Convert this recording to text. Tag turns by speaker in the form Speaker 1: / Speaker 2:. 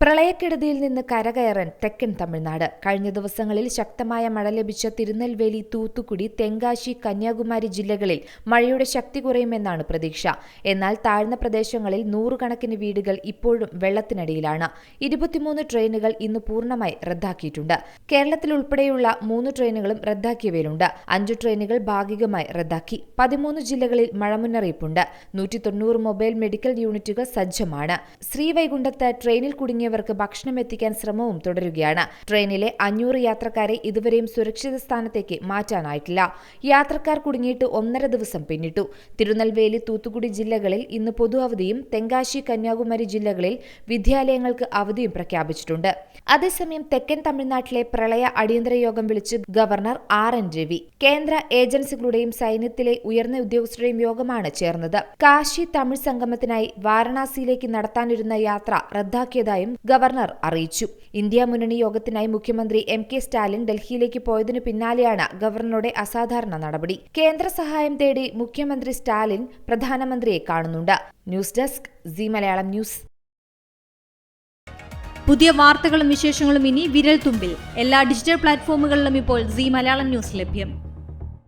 Speaker 1: പ്രളയക്കെടുതിയിൽ നിന്ന് കരകയറാൻ തെക്കൻ തമിഴ്നാട്. കഴിഞ്ഞ ദിവസങ്ങളിൽ ശക്തമായ മഴ ലഭിച്ച തിരുനെൽവേലി തൂത്തുക്കുടി തെങ്കാശി കന്യാകുമാരി ജില്ലകളിൽ മഴയുടെ ശക്തി കുറയുമെന്നാണ് പ്രതീക്ഷ. എന്നാൽ താഴ്ന്ന പ്രദേശങ്ങളിൽ നൂറുകണക്കിന് വീടുകൾ ഇപ്പോഴും വെള്ളത്തിനടിയിലാണ്. ഇരുപത്തിമൂന്ന് ട്രെയിനുകൾ ഇന്ന് പൂർണമായി റദ്ദാക്കിയിട്ടുണ്ട്. കേരളത്തിൽ ഉൾപ്പെടെയുള്ള മൂന്ന് ട്രെയിനുകളും റദ്ദാക്കിയവയിലുണ്ട്. അഞ്ച് ട്രെയിനുകൾ ഭാഗികമായി റദ്ദാക്കി. പതിമൂന്ന് ജില്ലകളിൽ മഴ മുന്നറിയിപ്പുണ്ട് നൂറ്റി തൊണ്ണൂറ് മൊബൈൽ മെഡിക്കൽ യൂണിറ്റുകൾ സജ്ജമാണ്. ശ്രീവൈകുണ്ഠത്ത് ട്രെയിനിൽ കുടുങ്ങിയവർക്ക് ഭക്ഷണം എത്തിക്കാൻ ശ്രമവും തുടരുകയാണ്. ട്രെയിനിലെ അഞ്ഞൂറ് യാത്രക്കാരെ ഇതുവരെയും സുരക്ഷിത സ്ഥാനത്തേക്ക് മാറ്റാനായിട്ടില്ല. യാത്രക്കാർ കുടുങ്ങിയിട്ട് ഒന്നര ദിവസം പിന്നിട്ടു. തിരുനെൽവേലി തൂത്തുക്കുടി ജില്ലകളിൽ ഇന്ന് പൊതു അവധിയും തെങ്കാശി കന്യാകുമാരി ജില്ലകളിൽ വിദ്യാലയങ്ങൾക്ക് അവധിയും പ്രഖ്യാപിച്ചിട്ടുണ്ട്. അതേസമയം തെക്കൻ തമിഴ്നാട്ടിലെ പ്രളയ അടിയന്തര യോഗം വിളിച്ച് ഗവർണർ ആർ. എൻ. രവി കേന്ദ്ര ഏജൻസികളുടെയും സൈന്യത്തിലെ ഉയർന്ന ഉദ്യോഗസ്ഥരുടെയും യോഗമാണ് ചേർന്നത്. കാശി തമിഴ് സംഗമത്തിനായി വാരണാസിയിലേക്ക് നടത്താനിരുന്ന യാത്ര റദ്ദാക്കിയതായും ഗവർണർ അറിയിച്ചു. ഇന്ത്യ മുന്നണി യോഗത്തിനായി മുഖ്യമന്ത്രി എം കെ സ്റ്റാലിൻ ഡൽഹിയിലേക്ക് പോയതിനു പിന്നാലെയാണ് ഗവർണറുടെ അസാധാരണ നടപടി. കേന്ദ്ര സഹായം തേടി മുഖ്യമന്ത്രി സ്റ്റാലിൻ പ്രധാനമന്ത്രിയെ കാണുന്നുണ്ട്. News desk Zee Malayalam news.
Speaker 2: പുതിയ വാർത്തകളും വിശേഷങ്ങളും ഇനി വിരൽ തുമ്പിൽ എല്ലാ ഡിജിറ്റൽ പ്ലാറ്റ്ഫോമുകളിലും ഇപ്പോൾ സി മലയാളം ന്യൂസ് ലഭ്യം.